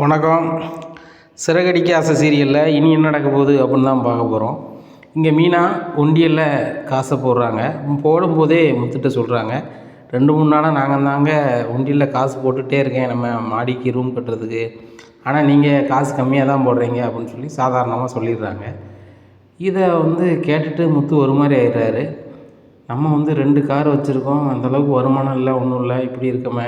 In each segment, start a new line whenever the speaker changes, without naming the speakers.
வணக்கம். சிறகடிக்க ஆசை சீரியலில் இனி என்ன நடக்க போகுது அப்படின்னு தான் பார்க்க போகிறோம் இங்கே மீனா ஒண்டியலில் காசை போடுறாங்க. போடும்போதே முத்துட்ட சொல்கிறாங்க ரெண்டு மூணு நாளாக நாங்கள் தாங்க உண்டியலில் காசு போட்டுகிட்டே இருக்கேன். நம்ம மாடிக்கு ரூம் கட்டுறதுக்கு. ஆனால் நீங்கள் காசு கம்மியாக தான் போடுறீங்க அப்படின்னு சொல்லி சாதாரணமாக சொல்லிடுறாங்க. இதை வந்து கேட்டுட்டு முத்து ஒரு மாதிரி ஆயிடுறாரு. நம்ம வந்து ரெண்டு கார் வச்சுருக்கோம். அந்தளவுக்கு வருமானம் இல்லை ஒன்றும் இல்லை. இப்படி இருக்கமே.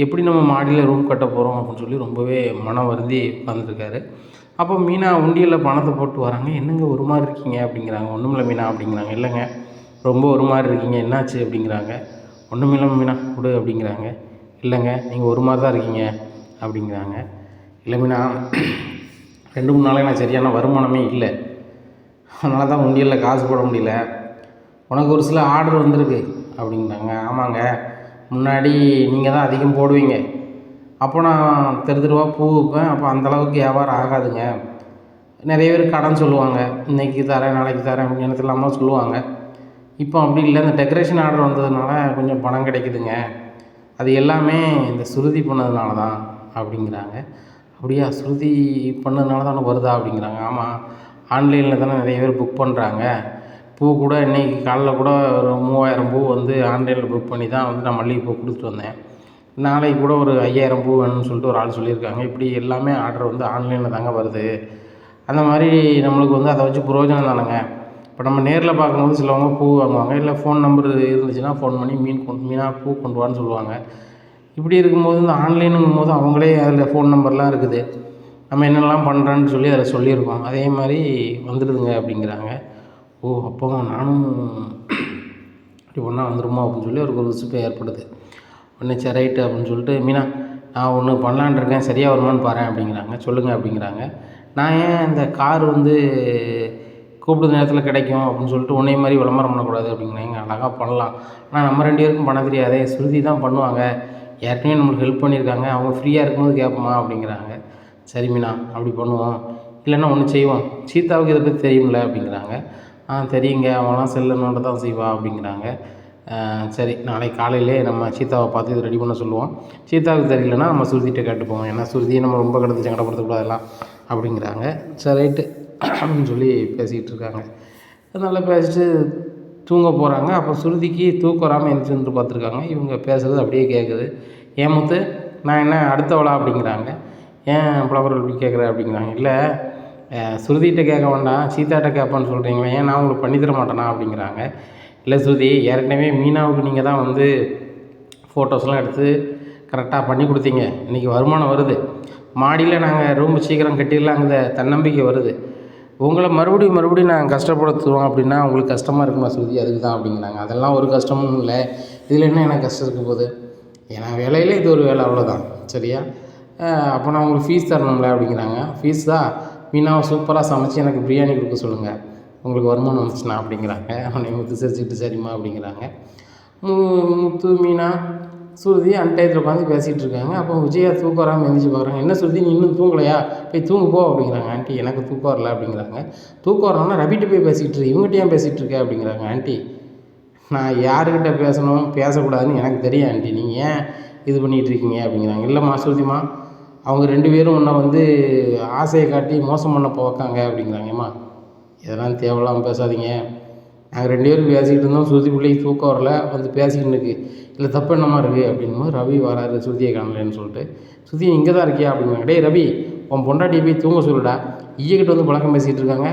எப்படி நம்ம மாடியில் ரூம் கட்ட போகிறோம் அப்படின்னு சொல்லி ரொம்பவே மனம் வருந்தி உட்காந்துருக்காரு அப்போ மீனா உண்டியலில் பணத்தை போட்டு வராங்க. என்னங்க ஒரு மாதிரி இருக்கீங்க? அப்படிங்கிறாங்க. ஒன்றுமில்ல மீனா அப்படிங்கிறாங்க. இல்லைங்க. ரொம்ப ஒரு மாதிரி இருக்கீங்க. என்னாச்சு? அப்படிங்கிறாங்க. ஒன்றுமில்ல மீனா. கொடு அப்படிங்கிறாங்க. இல்லைங்க. நீங்கள் ஒரு மாதிரி தான் இருக்கீங்க. அப்படிங்கிறாங்க. இல்லை மீனா. ரெண்டு மூணு நாளைக்கு நான் சரியான வருமானமே இல்லை. அதனால தான் உண்டியலில் காசு போட முடியல. உனக்கு ஒரு சில ஆர்டர் வந்திருக்கு. அப்படிங்கிறாங்க. ஆமாங்க. முன்னாடி நீங்கள் தான் அதிகம் போடுவீங்க. அப்போ நான் தெரு தெருவா பூ விற்பேன் அப்போ அந்தளவுக்கு வியாபாரம் ஆகாதுங்க. நிறைய பேர் கடன் சொல்லுவாங்க. இன்றைக்கி தரேன் நாளைக்கு தரேன் அப்படின்னு எனக்கு இல்லாமல் சொல்லுவாங்க. இப்போ அப்படி இல்லை. இந்த டெக்கரேஷன் ஆர்டர் வந்ததுனால கொஞ்சம் பணம் கிடைக்குதுங்க. அது எல்லாமே இந்த சுருதி பண்ணதுனால தான் அப்படிங்கிறாங்க. அப்படியா? சுருதி பண்ணதுனால தான் வருதா அப்படிங்கிறாங்க. ஆமாம் ஆன்லைனில் தானே நிறைய பேர் புக் பண்ணுறாங்க பூ கூட இன்றைக்கி காலைல கூட ஒரு மூவாயிரம் பூ வந்து ஆன்லைனில் புக் பண்ணி தான் வந்து நான் மல்லிகைப்பூ கொடுத்துட்டு வந்தேன். நாளைக்கு கூட ஒரு ஐயாயிரம் பூ வேணும்னு சொல்லிட்டு ஒரு ஆள் சொல்லியிருக்காங்க. இப்படி எல்லாமே ஆர்டர் வந்து ஆன்லைனில் தாங்க வருது. அந்த மாதிரி நம்மளுக்கு வந்து அதை வச்சு பிரயோஜனம் தானேங்க. இப்போ நம்ம நேரில் பார்க்கும்போது சிலவங்க பூ வாங்குவாங்க. இல்லை ஃபோன் நம்பர் இருந்துச்சுன்னா ஃபோன் பண்ணி மீன் கொண்டு மீனாக பூ கொண்டு வான்னு சொல்லுவாங்க. இப்படி இருக்கும்போது இந்த ஆன்லைனுங்கும் போது அவங்களே அதில் ஃபோன் நம்பர்லாம் இருக்குது. நம்ம என்னெல்லாம் பண்ணுறோன்னு சொல்லி அதில் சொல்லியிருக்கோம். அதே மாதிரி வந்துடுதுங்க அப்படிங்கிறாங்க. ஓ அப்போ நானும் இப்படி ஒன்றா வந்துடுமா அப்படின்னு சொல்லி அவருக்கு ஒரு விசுப்பு ஏற்படுது. உடனே சரி ரைட்டு அப்படின்னு சொல்லிட்டு மீனா நான் ஒன்று பண்ணலான் இருக்கேன். சரியாக வருமான்னு பாரு அப்படிங்கிறாங்க. சொல்லுங்கள் அப்படிங்கிறாங்க. நான் ஏன் இந்த கார் வந்து கூப்பிடுற நேரத்தில் கிடைக்கும் அப்படின்னு சொல்லிட்டு உன்னை மாதிரி விளம்பரம் பண்ணக்கூடாது அப்படிங்கிறாங்க அழகாக பண்ணலாம். ஆனால் நம்ம ரெண்டு பேருக்கும் பண்ண தெரியாதே. ஸ்ருதி தான் பண்ணுவாங்க. ஏற்கனவே நம்மளுக்கு ஹெல்ப் பண்ணியிருக்காங்க. அவங்க ஃப்ரீயாக இருக்கும்போது கேட்போமா அப்படிங்கிறாங்க. சரி மீனா அப்படி பண்ணுவோம். இல்லைன்னா ஒன்று செய்வோம். சீதாவுக்கு இதை பற்றி தெரியும்ல அப்படிங்கிறாங்க. ஆ தெரியுங்க அவன்லாம் செல்லை நோண்ட தான் செய்வா அப்படிங்கிறாங்க. சரி நாளைக்கு காலையிலே நம்ம சீதாவை பார்த்து இது ரெடி பண்ண சொல்லுவோம். சீதாவுக்கு தெரியலனா நம்ம சுருதிகிட்ட கேட்டுப்போம். ஏன்னா சுருதியை நம்ம ரொம்ப கிடந்து சங்கடப்படுத்தக்கூடாதுலாம் அப்படிங்கிறாங்க. சரி ரைட்டு அப்படின்னு சொல்லி பேசிக்கிட்டு இருக்காங்க. நல்லா பேசிட்டு தூங்க போகிறாங்க அப்போ சுருதிக்கு தூக்கம் வராமல் எழுந்திரிச்சு வந்து பார்த்துருக்காங்க. இவங்க பேசுகிறது அப்படியே கேட்குது ஏன் முத்து நான் என்ன அடுத்தவளா அப்படிங்கிறாங்க. ஏன் புலவர் இப்படி கேட்குற அப்படிங்கிறாங்க. இல்லை ஸ்ருதிகிட்ட கேட்க வேண்டாம் சீதாட்ட கேட்பான்னு சொல்கிறீங்களே ஏன் நான் உங்களுக்கு பண்ணி தர மாட்டேனா அப்படிங்கிறாங்க. இல்லை ஸ்ருதி ஏற்கனவே மீனாவுக்கு நீங்கள் தான் வந்து ஃபோட்டோஸ்லாம் எடுத்து கரெக்டாக பண்ணி கொடுத்தீங்க. இன்றைக்கி வருமானம் வருது. மாடியில் நாங்கள் ரூம் சீக்கிரம் கட்டிடலாங்கிற தன்னம்பிக்கை வருது. உங்களை மறுபடியும் மறுபடியும் நாங்கள் கஷ்டப்படுத்துவோம் அப்படின்னா உங்களுக்கு கஷ்டமாக இருக்குமா ஸ்ருதி? அதுக்கு தான் அப்படிங்கிறாங்க. அதெல்லாம் ஒரு கஷ்டமும் இல்லை. இதில் என்ன எனக்கு கஷ்டம் இருக்க போகுது? ஏன்னா வேலையில் இது ஒரு வேலை அவ்வளோதான் சரியா? அப்போ நான் உங்களுக்கு ஃபீஸ் தரணும்ல அப்படிங்கிறாங்க. ஃபீஸ் தான் மீனாவை சூப்பராக சமைச்சு எனக்கு பிரியாணி கொடுக்க சொல்லுங்கள் உங்களுக்கு வருமானம் வந்துச்சுண்ணா அப்படிங்கிறாங்க. அவனை முத்து சிரிச்சுட்டு சரிம்மா அப்படிங்கிறாங்க. மு முத்து மீனா சுருதி அன்டயத்தில் உட்காந்து பேசிகிட்டு இருக்காங்க. அப்போ விஜயா தூக்கம் வராமல் எழுந்திரிச்சு பார்க்குறாங்க என்ன சுருதி நீ இன்னும் தூங்கலையா? போய் தூங்கு போ அப்படிங்கிறாங்க. ஆண்டி எனக்கு தூக்கம் வரல அப்படிங்கிறாங்க. தூக்கம் வரணும்னா ரவிட்டு போய் பேசிகிட்டு இருக்கு இவங்ககிட்ட ஏன் பேசிகிட்டு இருக்க அப்படிங்கிறாங்க. ஆண்டி நான் யாருக்கிட்ட பேசணும்? பேசக்கூடாதுன்னு எனக்கு தெரியும் ஆண்டி. நீங்கள் ஏன் இது பண்ணிகிட்டு இருக்கீங்க அப்படிங்கிறாங்க. இல்லைம்மா சுருதிம்மா அவங்க ரெண்டு பேரும் உன்னை வந்து ஆசையை காட்டி மோசம் பண்ண போக்காங்க அப்படிங்கிறாங்கம்மா. இதெல்லாம் தேவையில்லாமல் பேசாதீங்க. நாங்கள் ரெண்டு பேரும் பேசிக்கிட்டு இருந்தோம். ஸ்ருதி பிள்ளைக்கு தூக்கம் வரல. வந்து பேசிக்கிட்டு இருக்கு. இல்லை தப்பு என்னமா இருக்குது அப்படிங்கும்போது ரவி வராரு ஸ்ருதியை காணலன்னு சொல்லிட்டு. ஸ்ருதி இங்கே தான் இருக்கியா? அப்படிங்கிறாங்க. டேய் ரவி உன் பொண்டாட்டியை போய் தூங்க சொல்லுடா. ஈயக்கிட்ட வந்து பழக்கம் பேசிகிட்டு இருக்காங்க.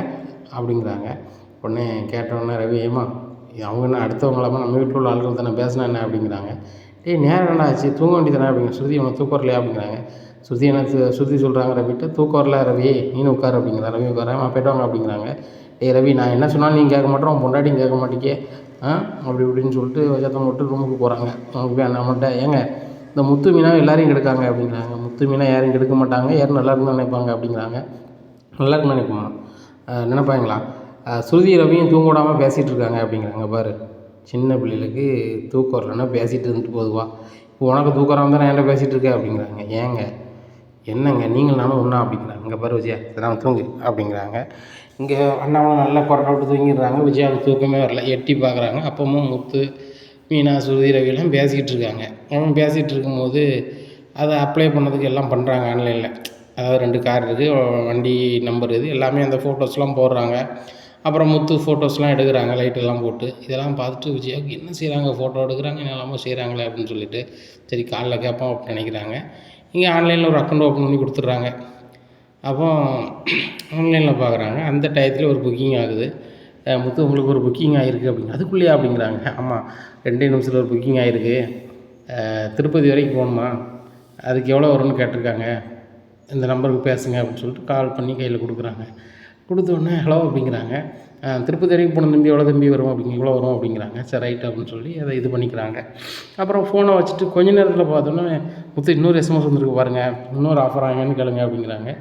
அப்படிங்கிறாங்க. உடனே கேட்டோடனே ரவி ஏமா அவங்க என்ன அடுத்தவங்களாமா நம்ம வீட்டில் உள்ள ஆளுகள் தானே? பேசினா என்ன? அப்படிங்கிறாங்க. டேய் நேரம் என்ன ஆச்சு? தூங்க வேண்டியதானே அப்படிங்க ஸ்ருதி உனக்கு தூக்கம் வரலையா? அப்படிங்கிறாங்க. ஸ்ருதி என்ன ஸ்ருதி சொல்கிறாங்க ரவிட்டு தூக்கம் வரல ரவி நீனு உட்கார் அப்படிங்கிறா ரவி உட்கார. போய்ட்டு வாங்க அப்படிங்கிறாங்க. ஏய் ரவி நான் என்ன சொன்னாலும் நீங்கள் கேட்க மாட்டேன். உன் பொண்டாட்டியும் கேட்க மாட்டேங்க ஆ? அப்படி இப்படின்னு சொல்லிட்டு சத்தம் போட்டு ரூமுக்கு போகிறாங்க அவங்க நம்மகிட்ட ஏங்க இந்த முத்து மீனாக எல்லாரையும் கெடுக்காங்க அப்படிங்கிறாங்க. முத்து மீனாக யாரையும் கெடுக்க மாட்டாங்க. யாரும் நல்லா இருக்குன்னு நினைப்பாங்க அப்படிங்கிறாங்க. நல்லா இருக்குன்னு நினைப்பாங்களா? ஸ்ருதி ரவியும் தூங்க விடாமல் பேசிகிட்டு இருக்காங்க அப்படிங்கிறாங்க. பாரு சின்ன பிள்ளைகளுக்கு தூக்கம் வரலன்னா பேசிகிட்டு இருந்துட்டு போதுவா இப்போ உனக்கு தூக்கம் வராமல் தான் என்கிட்ட பேசிகிட்டு இருக்க அப்படிங்கிறாங்க. ஏங்க என்னங்க நீங்கள் நானும் ஒன்றா அப்படிங்கிறாங்க இங்கே பாரு விஜயா நான் தூங்கு அப்படிங்கிறாங்க. இங்கே அண்ணாவும் நல்லா கொரட்டை விட்டு தூங்கிடுறாங்க. விஜயாவுக்கு தூக்கமே வரல. எட்டி பார்க்குறாங்க. அப்பவும் முத்து மீனா சுருதி ரவிலாம் பேசிக்கிட்டு இருக்காங்க. அவங்க பேசிகிட்டு இருக்கும்போது அதை அப்ளை பண்ணதுக்கு எல்லாம் பண்ணுறாங்க ஆன்லைனில் அதாவது ரெண்டு கார் இருக்குது வண்டி நம்பர் இது எல்லாமே அந்த ஃபோட்டோஸ்லாம் போடுறாங்க. அப்புறம் முத்து ஃபோட்டோஸ்லாம் எடுக்கிறாங்க லைட்டெல்லாம் போட்டு. இதெல்லாம் பார்த்துட்டு விஜயாவுக்கு என்ன செய்கிறாங்க ஃபோட்டோ எடுக்கிறாங்க என்னெல்லாமோ செய்கிறாங்களே அப்படின்னு சொல்லிட்டு சரி காலைல கேட்போம் அப்படின்னு நினைக்கிறாங்க. இங்கே ஆன்லைனில் ஒரு அக்கௌண்ட் ஓப்பன் பண்ணி கொடுத்துட்றாங்க. அப்போ ஆன்லைனில் பார்க்குறாங்க அந்த டயத்தில் ஒரு புக்கிங் ஆகுது. முத்து உங்களுக்கு ஒரு புக்கிங் ஆகிருக்கு அப்படிங்க அதுக்குள்ளேயா அப்படிங்கிறாங்க. ஆமாம் ரெண்டே நிமிஷத்தில் ஒரு புக்கிங் ஆகிருக்கு திருப்பதி வரைக்கும் போகணுமா? அதுக்கு எவ்வளோ வரும்னு கேட்டிருக்காங்க. இந்த நம்பருக்கு பேசுங்க அப்படின்னு சொல்லிட்டு கால் பண்ணி கையில் கொடுக்குறாங்க. கொடுத்த ஹலோ அப்படிங்கிறாங்க. திருப்பதி வரைக்கும் போன தம்பி எவ்வளோ தம்பி வரும் அப்படிங்க இவ்வளோ வரும் அப்படிங்கிறாங்க. சரி ரைட் அப்படின்னு சொல்லி அதை இது பண்ணிக்கிறாங்க. அப்புறம் ஃபோனை வச்சுட்டு கொஞ்ச நேரத்தில் பார்த்தோன்னே முத்து இன்னொரு எஸ்எம்எஸ் வந்துருக்கு பாருங்கள் இன்னொரு ஆஃபர் ஆகன்னு கேளுங்க அப்படிங்கிறாங்க.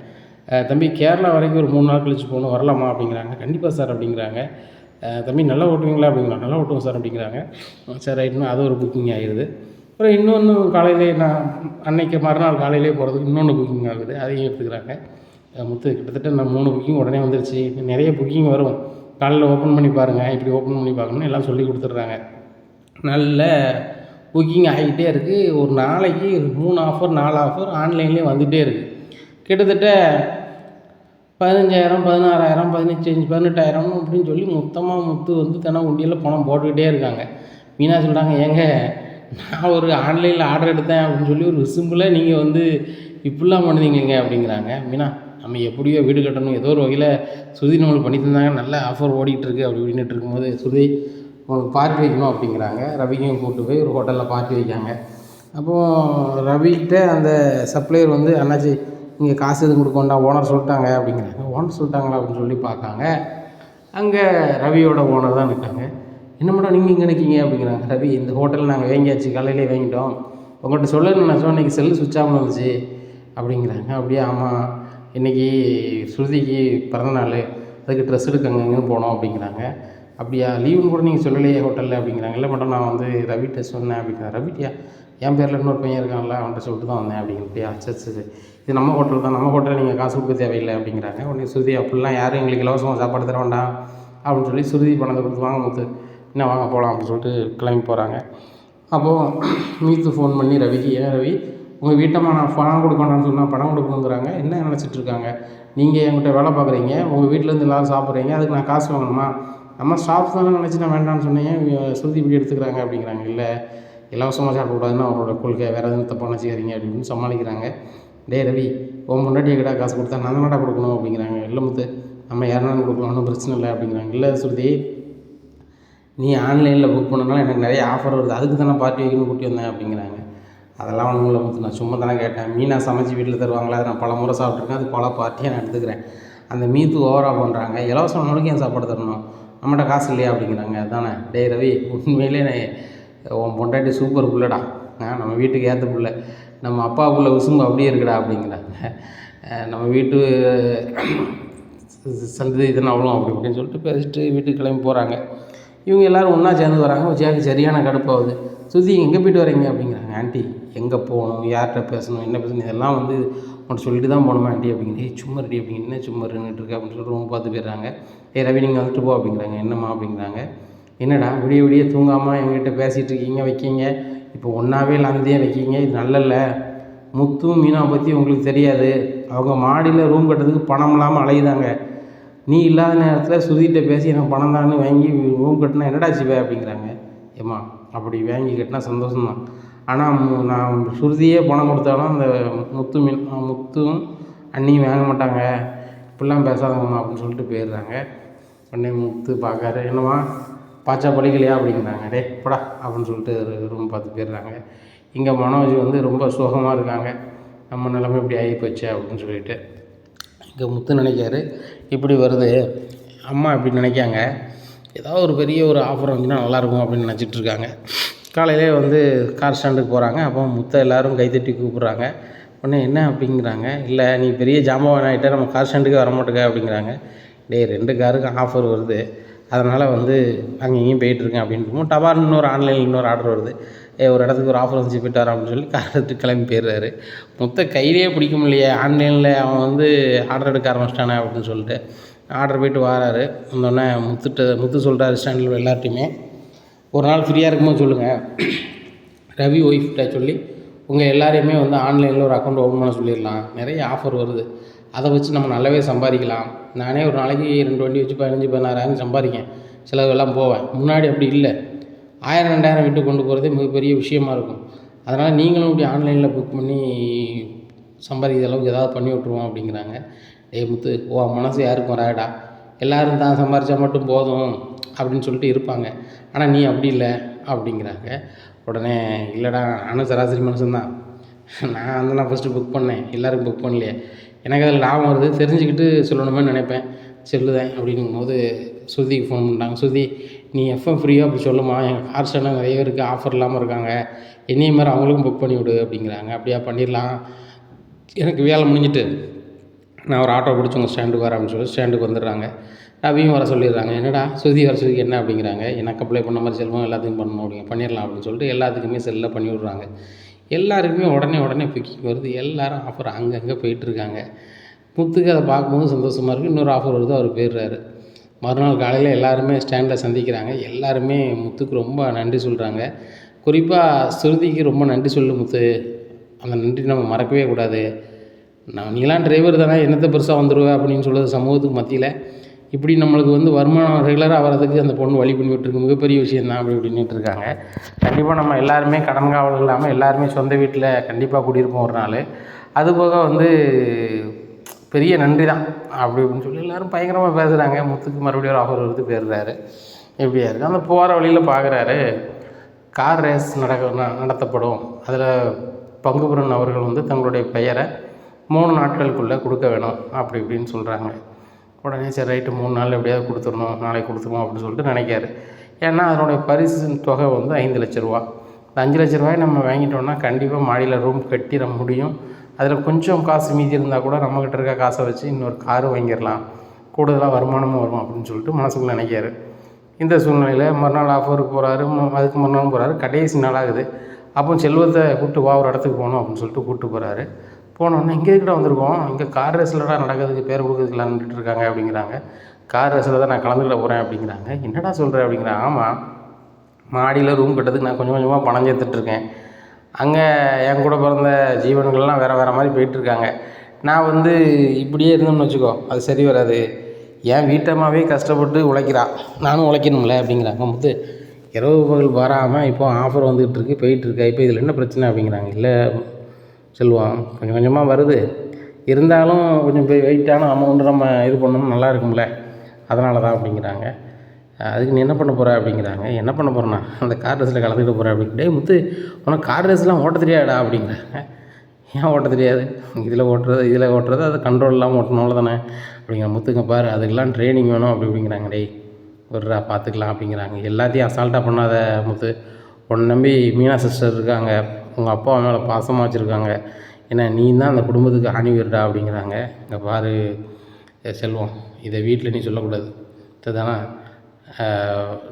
தம்பி கேரளா வரைக்கும் ஒரு மூணு நாள் கழிச்சு போகணும் வரலாமா அப்படிங்கிறாங்க. கண்டிப்பாக சார் அப்படிங்கிறாங்க. தம்பி நல்லா ஓட்டுவீங்களா அப்படிங்களா நல்லா ஓட்டுவோம் சார் அப்படிங்கிறாங்க. சரி ரைட்னு அது ஒரு புக்கிங் ஆகிடுது அப்புறம் இன்னொன்று காலையிலே நான் அன்னைக்கு மறுநாள் காலையிலே போகிறதுக்கு இன்னொன்று புக்கிங் ஆகுது. அதையும் எடுத்துக்கிறாங்க. முத்து கிட்டத்தட்ட நான் மூணு புக்கிங் உடனே வந்துருச்சு. நிறைய புக்கிங் வரும். காலையில் ஓப்பன் பண்ணி பாருங்கள் இப்படி ஓப்பன் பண்ணி பார்க்கணும்னு எல்லாம் சொல்லி கொடுத்துட்றாங்க. நல்ல புக்கிங் ஆகிட்டே இருக்குது ஒரு நாளைக்கு மூணு ஆஃபர் நாலு ஆஃபர் ஆன்லைன்லேயே வந்துகிட்டே இருக்குது கிட்டத்தட்ட பதினஞ்சாயிரம் பதினாறாயிரம் பதினஞ்சு பதினெட்டாயிரம் அப்படின்னு சொல்லி மொத்தமாக முத்து வந்து தினம் உண்டியில் பணம் போட்டுக்கிட்டே இருக்காங்க. மீனா சொல்கிறாங்க ஏங்க நான் ஒரு ஆன்லைனில் ஆர்டர் எடுத்தேன் அப்படின்னு சொல்லி ஒரு சிம்பிளாக நீங்கள் வந்து இப்படிலாம் பண்ணுவீங்க அப்படிங்கிறாங்க. மீனா? நம்ம எப்படியோ வீடு கட்டணும். ஏதோ ஒரு வகையில் சுதி நம்மளுக்கு பண்ணி தந்தாங்க நல்ல ஆஃபர் ஓடிட்டு அப்படி இப்படின்ட்டு இருக்கும்போது சுதி உனக்கு பார்ட்டி வைக்கணும் அப்படிங்கிறாங்க. ரவிக்கும் கூப்பிட்டு போய் ஒரு ஹோட்டலில் பார்ட்டி வைக்காங்க. அப்போது ரவிக்கிட்ட அந்த சப்ளையர் வந்து அண்ணாச்சி இங்கே காசு எதுவும் கொடுக்கோண்டா ஓனர் சொல்லிட்டாங்க. அப்படிங்கிறாங்க. ஓனர் சொல்லிட்டாங்களா? அப்படின்னு சொல்லி பார்க்காங்க. அங்கே ரவியோட ஓனர் தான் இருக்காங்க என்ன மேடம் நீங்கள் இங்கே நிற்கீங்க அப்படிங்கிறாங்க. ரவி இந்த ஹோட்டலில் நாங்கள் வாங்கியாச்சு. காலையிலே வாங்கிட்டோம். உங்கள்கிட்ட சொல்லணும்னு நான் சொன்னேன். இன்றைக்கி செல்லு சுவிட்ச் ஆகணும் வந்துச்சு அப்படிங்கிறாங்க. அப்படியே ஆமாம் இன்றைக்கி ஸ்ருதிக்கு பிறந்தநாள். அதுக்கு ட்ரெஸ் எடுக்க அங்கங்கன்னு போனோம் அப்படிங்கிறாங்க. அப்படியா லீவுன்னு கூட நீங்கள் சொல்லலையே ஹோட்டலில் அப்படிங்கிறாங்க. இல்லை மேடம் நான் வந்து ரவிட்ட சொன்னேன் அப்படிங்கிறேன் ரவிட்டியா என் பேரில் இன்னொரு பையன் இருக்கான்ல அவன்கிட்ட சொல்லிட்டு தான் வந்தேன் அப்படிங்கிறப்படியா சரி சரி இது நம்ம ஹோட்டல் தான் நம்ம ஹோட்டலில் நீங்கள் காசு கொடுக்க தேவையில்லை அப்படிங்கிறாங்க. உடனே ஸ்ருதி அப்படிலாம் யாரும் எங்களுக்கு இலவசமாக சாப்பாடு தர வேண்டாம் அப்படின்னு சொல்லி ஸ்ருதி பணத்தை கொடுத்து வாங்க முத்து என்ன வாங்க போகலாம் அப்படின்னு சொல்லிட்டு கிளம்பி போகிறாங்க அப்போது மீத்து ஃபோன் பண்ணி ரவிக்கு ஏன் ரவி உங்கள் வீட்டம்மா நான் பணம் கொடுக்கணும்னு சொன்னால் பணம் கொடுக்கணுங்கிறாங்க. என்ன நினச்சிட்டு இருக்காங்க நீங்கள் என்கிட்ட வேலை பார்க்குறீங்க. உங்கள் வீட்டிலேருந்து எல்லோரும் சாப்பிட்றீங்க. அதுக்கு நான் காசு வாங்கணுமா? நம்ம ஸ்டாஃப் தானே நினச்சி நான் வேண்டாம்னு சொன்னேன். ஏன் சுருதி இப்படி எடுத்துக்கிறாங்க அப்படிங்கிறாங்க. இல்லை இலவசமாக சாப்பிடக்கூடாதுன்னு அவரோட கொள்கை வேறு எதுவும் தப்பாக நினச்சிக்காதீங்க அப்படின்னு சமாளிக்கிறாங்க. டே ரவி உன் முன்னாடி எங்கடா காசு கொடுத்தா நான் தானடா கொடுக்கணும் அப்படிங்கிறாங்க. இல்லை முத்து நம்ம யாருனாலும் கொடுக்கலாம் ஒன்றும் பிரச்சனை இல்லை அப்படிங்கிறாங்க. இல்லை சுருதி நீ ஆன்லைனில் புக் பண்ணனால எனக்கு நிறைய ஆஃபர் வருது. அதுக்கு தானே பார்ட்டி வைக்கணும்னு கூட்டி வந்தேன் அப்படிங்கிறாங்க. அதெல்லாம் ஒன்றும் இல்லை முத்து. நான் சும்மா தானே கேட்டேன். மீனை சமைச்சு வீட்டில் தருவாங்களா? அதை நான் பல முறை சாப்பிட்ருக்கேன் அது பல பார்ட்டியாக நான் எடுத்துக்கிறேன். அந்த மீத்து ஓவராக பண்ணுறாங்க இலவச உணவுக்கு ஏன் சாப்பாடு தரணும்? நம்மகிட்ட காசு இல்லையா அப்படிங்கிறாங்க. அதுதானே டே ரவி உண்மையிலே நான் உன் பொண்டாட்டி சூப்பர் புள்ளடா. நம்ம வீட்டுக்கு ஏற்ற புள்ள. நம்ம அப்பா புள்ள விசும்பு அப்படியே இருக்குடா அப்படிங்கிறாங்க. நம்ம வீட்டு சந்ததி இதெல்லாம் அவ்வளோ அப்படி இப்படின்னு சொல்லிட்டு பேசிட்டு வீட்டுக்கு கிளம்பி போகிறாங்க இவங்க எல்லோரும் ஒன்றா சேர்ந்து வராங்க. ஜேக்கு சரியான கடுப்பாகுது. சுதி எங்கே போயிட்டு வரீங்க? அப்படிங்கிறாங்க. ஆண்டி எங்கே போகணும்? யார்கிட்ட பேசணும்? என்ன பேசணும்? இதெல்லாம் வந்து உன்கிட்ட சொல்லிட்டு தான் போகணுமா ஆண்டி? அப்படிங்கிறே சும்மா ரெடி அப்படிங்க என்ன சும்மா இருந்துட்டு அப்படின்னு சொல்லிட்டு ரூம் பார்த்து போயிடுறாங்க. ஏ ரவி நீங்கள் வந்துட்டு போ அப்படிங்கிறாங்க. என்னம்மா? அப்படிங்கிறாங்க. என்னடா விடிய விடிய தூங்காமல் எங்ககிட்ட பேசிகிட்டு இருக்கீங்க வைக்கீங்க? இப்போ ஒன்றாவே லந்தையாக வைக்கீங்க? இது நல்லல்ல. முத்தும் மீனா பற்றி உங்களுக்கு தெரியாது. அவங்க மாடியில் ரூம் கட்டுறதுக்கு பணம் இல்லாமல் அலையுதாங்க. நீ இல்லாத நேரத்தில் சுதிகிட்ட பேசி எனக்கு பணம் தான்னு வாங்கி ரூம் கட்டினா என்னடா சிவ? அப்படிங்கிறாங்க. ஏம்மா அப்படி வாங்கி கட்டினா சந்தோஷம்தான். ஆனால் நான் சுருதியே பணம் கொடுத்தாலும் அந்த முத்து மீன் முத்தும் அண்ணியும் வாங்க மாட்டாங்க. இப்படிலாம் பேசாதங்கம்மா அப்படின்னு சொல்லிட்டு போயிடுறாங்க. உடனே முத்து பார்க்காரு என்னம்மா பாச்சா படிக்கலையா அப்படிங்கிறாங்க. டே படா அப்படின்னு சொல்லிட்டு ரூம் பார்த்து போயிடுறாங்க. இங்கே மனோஜ் வந்து ரொம்ப சோகமாக இருக்காங்க. நம்ம நிலமை இப்படி ஆகி போச்சு அப்படின்னு சொல்லிட்டு. இங்கே முத்து நினைக்காரு இப்படி வருது. அம்மா இப்படி நினைக்காங்க. ஏதாவது ஒரு பெரிய ஒரு ஆஃபர் வந்துச்சுன்னா நல்லாயிருக்கும் அப்படின்னு நினச்சிட்டு இருக்காங்க காலையிலே வந்து கார் ஸ்டாண்டுக்கு போகிறாங்க அப்போ முத்த எல்லோரும் கைத்தட்டி கூப்பிட்றாங்க. உடனே என்ன அப்படிங்கிறாங்க? இல்லை நீ பெரிய ஜாம்பவான் ஆகிட்ட நம்ம கார் ஸ்டாண்டுக்கே வர மாட்டேங்க அப்படிங்கிறாங்க. டேய் ரெண்டு காருக்கும் ஆஃபர் வருது. அதனால் வந்து அங்கே இங்கேயும் போயிட்டுருக்கேன் அப்படின்ட்டு டபார் இன்னொரு ஆன்லைனில் இன்னொரு ஆர்டர் வருது. ஏ ஒரு இடத்துக்கு ஒரு ஆஃபர் வந்து போயிட்டு வரேன் அப்படின்னு சொல்லி கார் எடுத்து கிளம்பி போயிடுறாரு. மொத்த கையிலேயே பிடிக்க முடியலையே. ஆன்லைனில் அவன் வந்து ஆர்டர் எடுக்க ஆரம்பிச்சிட்டானே அப்படின்னு சொல்லிட்டு ஆர்டர் போயிட்டு வராரு. வந்தோடனே முத்துட்ட முத்து சொல்கிறாரு ஸ்டாண்டில் எல்லார்ட்டையுமே. ஒரு நாள் ஃப்ரீயாக இருக்கும்போது சொல்லுங்கள் ரவி ஒய்ஃப்கிட்ட சொல்லி உங்கள் எல்லாரையுமே வந்து ஆன்லைனில் ஒரு அக்கௌண்ட் ஓப்பன் பண்ண சொல்லிடலாம். நிறைய ஆஃபர் வருது. அதை வச்சு நம்ம நல்லாவே சம்பாதிக்கலாம். நானே ஒரு நாளைக்கு ரெண்டு வண்டி வச்சு பதினஞ்சு பதினாறாயிரம் சம்பாதிக்கேன். செலவெல்லாம் போவேன். முன்னாடி அப்படி இல்லை. ஆயிரம் ரெண்டாயிரம் விட்டு கொண்டு போகிறதே மிகப்பெரிய விஷயமா இருக்கும். அதனால் நீங்களும் இப்படி ஆன்லைனில் புக் பண்ணி சம்பாதிக்கிற அளவுக்கு ஏதாவது பண்ணி விட்ருவோம் அப்படிங்கிறாங்க. ஏ முத்து ஓ மனசு யாருக்கும் வராடா எல்லோரும் தான் சம்பாரித்தா மட்டும் போதும் அப்படின்னு சொல்லிட்டு இருப்பாங்க. ஆனால் நீ அப்படி இல்லை அப்படிங்கிறாங்க. உடனே இல்லைடா நானும் சராசரி மனுஷன்தான். நான் வந்து நான் ஃபஸ்ட்டு புக் பண்ணேன். எல்லோருக்கும் புக் பண்ணலையே. எனக்கு அதில் லாபம் வருது. தெரிஞ்சுக்கிட்டு சொல்லணுமே நினைப்பேன். சொல்லுதேன் அப்படிங்கும்போது ஸ்ருதிக்கு ஃபோன் பண்ணிட்டாங்க ஸ்ருதி நீ எஃப்எம் ஃப்ரீயாக அப்படி சொல்லுமா. எங்கள் கார் ஸ்டாண்டில் நிறைய பேருக்கு ஆஃபர் இல்லாமல் இருக்காங்க. என்னைய மாதிரி அவங்களுக்கும் புக் பண்ணி விடு அப்படிங்கிறாங்க. அப்படியா பண்ணிடலாம். எனக்கு வேலை முடிஞ்சிட்டு. நான் ஒரு ஆட்டோ பிடிச்சி உங்கள் ஸ்டாண்டுக்கு வரேன் சொல்லி ஸ்டாண்டுக்கு வந்துடுறாங்க. ரவியும் வர சொல்லிடுறாங்க. என்னடா சுதி வர சொல்லி என்ன அப்படிங்கிறாங்க. எனக்கு அப்ளை பண்ண மாதிரி செல்வம் எல்லாத்தையும் பண்ணணும் அப்படிங்க பண்ணிடலாம் அப்படின்னு சொல்லிட்டு எல்லாத்துக்குமே செல்லில் பண்ணி விட்றாங்க. எல்லாருக்குமே உடனே உடனே பிக்கிங் வருது. எல்லோரும் ஆஃபர் அங்கங்கே போயிட்டுருக்காங்க. முத்துக்கு அதை பார்க்கும்போது சந்தோஷமாக இருக்குது இன்னொரு ஆஃபர் வருது அவர் போயிடுறாரு. மறுநாள் காலையில் எல்லாருமே ஸ்டாண்டில் சந்திக்கிறாங்க. எல்லாருமே முத்துக்கு ரொம்ப நன்றி சொல்கிறாங்க குறிப்பாக ஸ்ருதிக்கு ரொம்ப நன்றி சொல்லு முத்து. அந்த நன்றி நம்ம மறக்கவே கூடாது. நான் நீலாம் டிரைவர் தானே என்னத்தை பெருசாக வந்துடுவேன் அப்படின்னு சொல்கிறது சமூகத்துக்கு மத்தியில். இப்படி நம்மளுக்கு வந்து வருமானம் ரெகுலராக வர்றதுக்கு அந்த பொண்ணு வழி பண்ணிவிட்டுருக்கு. மிகப்பெரிய விஷயம் தான் அப்படி பண்ணிகிட்டு இருக்காங்க கண்டிப்பாக நம்ம எல்லாருமே கடன் காவல் இல்லாமல் எல்லாருமே சொந்த வீட்டில் கண்டிப்பாக குடியிருப்போம் ஒரு நாள். அதுபோக வந்து பெரிய நன்றி தான். அப்படி இப்படின்னு சொல்லி எல்லோரும் பயங்கரமாக பேசுகிறாங்க முத்துக்கு மறுபடியும் ஒரு ஆஃபர் வருது பேர்றாரு எப்படியா இருக்குது அந்த போகிற வழியில் பார்க்குறாரு கார் ரேஸ் நடக்க நடத்தப்படும். அதில் பங்கு பெறும் வந்து தங்களுடைய பெயரை மூணு நாட்களுக்குள்ளே கொடுக்க வேணும். அப்படி இப்படின்னு சொல்கிறாங்க உடனே சரி ரைட்டு மூணு நாள் எப்படியாவது கொடுத்துடணும் நாளைக்கு கொடுத்துருவோம் அப்படின்னு சொல்லிட்டு நினைக்காரு ஏன்னா அதனுடைய பரிசு தொகை வந்து ஐந்து லட்ச ரூபா. இந்த அஞ்சு லட்ச ரூபாய் நம்ம வாங்கிட்டோம்னா கண்டிப்பாக மாடியில் ரூம் கட்டிட முடியும். அதில் கொஞ்சம் காசு மீதி இருந்தால் கூட நம்மக்கிட்ட இருக்க காசை வச்சு இன்னொரு காரு வாங்கிடலாம். கூடுதலாக வருமானமும் வரும் அப்படின்னு சொல்லிட்டு மனசுக்குள்ள நினைக்காரு இந்த சூழ்நிலையில் மறுநாள் ஆஃபருக்கு போகிறாரு அதுக்கு மறுநாள் போகிறாரு கடைசி நாளாகுது அப்போ செல்வத்தை கூப்பிட்டு வா ஒரு இடத்துக்கு போகணும் அப்படின்னு சொல்லிட்டு கூப்பிட்டு போகிறாரு போனோடனே இங்கே இருக்கடா வந்திருக்கோம். இங்கே கார் ரேஸ்லடா நடக்கிறதுக்கு பேர் கொடுக்கறதுக்கு இருக்காங்க அப்படிங்கிறாங்க. கார் ரேஸில் தான் நான் கலந்துக்கிட போகிறேன் அப்படிங்கிறாங்க. என்னடா சொல்கிறேன் அப்படிங்கிறேன் ஆமாம் மாடியில் ரூம் கட்டுறதுக்கு நான் கொஞ்சம் கொஞ்சமாக பணம் சேர்த்துட்ருக்கேன். அங்கே என் கூட பிறந்த ஜீவன்கள்லாம் வேறு வேறு மாதிரி போயிட்டுருக்காங்க நான் வந்து இப்படியே இருந்தோம்னு வச்சுக்கோ அது சரி வராது. என் வீட்டம்மாவே கஷ்டப்பட்டு உழைக்கிறா. நானும் உழைக்கணும்ல அப்படிங்கிறாங்க. முத்து இரவு பகல் வராமல் இப்போ ஆஃபர் வந்துகிட்டு இருக்கு போயிட்டுருக்கா இப்போ இதில் என்ன பிரச்சனை அப்படிங்கிறாங்க? இல்லை செல்வம் கொஞ்சம் கொஞ்சமாக வருது. இருந்தாலும் கொஞ்சம் போய் வெயிட்டான அமௌண்ட்டு நம்ம இது பண்ணோம்னா நல்லா இருக்கும்ல. அதனால தான் அப்படிங்கிறாங்க. அதுக்கு நீ என்ன பண்ண போகிற அப்படிங்கிறாங்க. என்ன பண்ண போகிறேன்னா அந்த கார் ரேஸில் கலந்துக்கிட்டு போகிறேன் அப்படின்னு முத்து உனக்கு கார் ரேஸ்லாம் ஓட்ட தெரியாடா அப்படிங்கிறாங்க. ஏன் ஓட்ட தெரியாது? இதில் ஓட்டுறது இதில் ஓட்டுறது அது கண்ட்ரோல் இல்லாமல் ஓட்டணும்ல தானே அப்படிங்கிற முத்துங்க பாரு அதுக்கெல்லாம் ட்ரைனிங் வேணும் அப்படி அப்படிங்கிறாங்க டேய் ஒருரா பார்த்துக்கலாம் அப்படிங்கிறாங்க. எல்லாத்தையும் அசால்ட்டாக பண்ணாத முத்து. உன்னை நம்பி மீனா சிஸ்டர் இருக்காங்க. உங்கள் அப்பா மேலே பாசமாக வச்சுருக்காங்க. ஏன்னா நீ தான் அந்த குடும்பத்துக்கு ஆணி அப்படிங்கிறாங்க. இங்கே பாரு செல்வம் இதை வீட்டில் நீ சொல்லக்கூடாது. தானா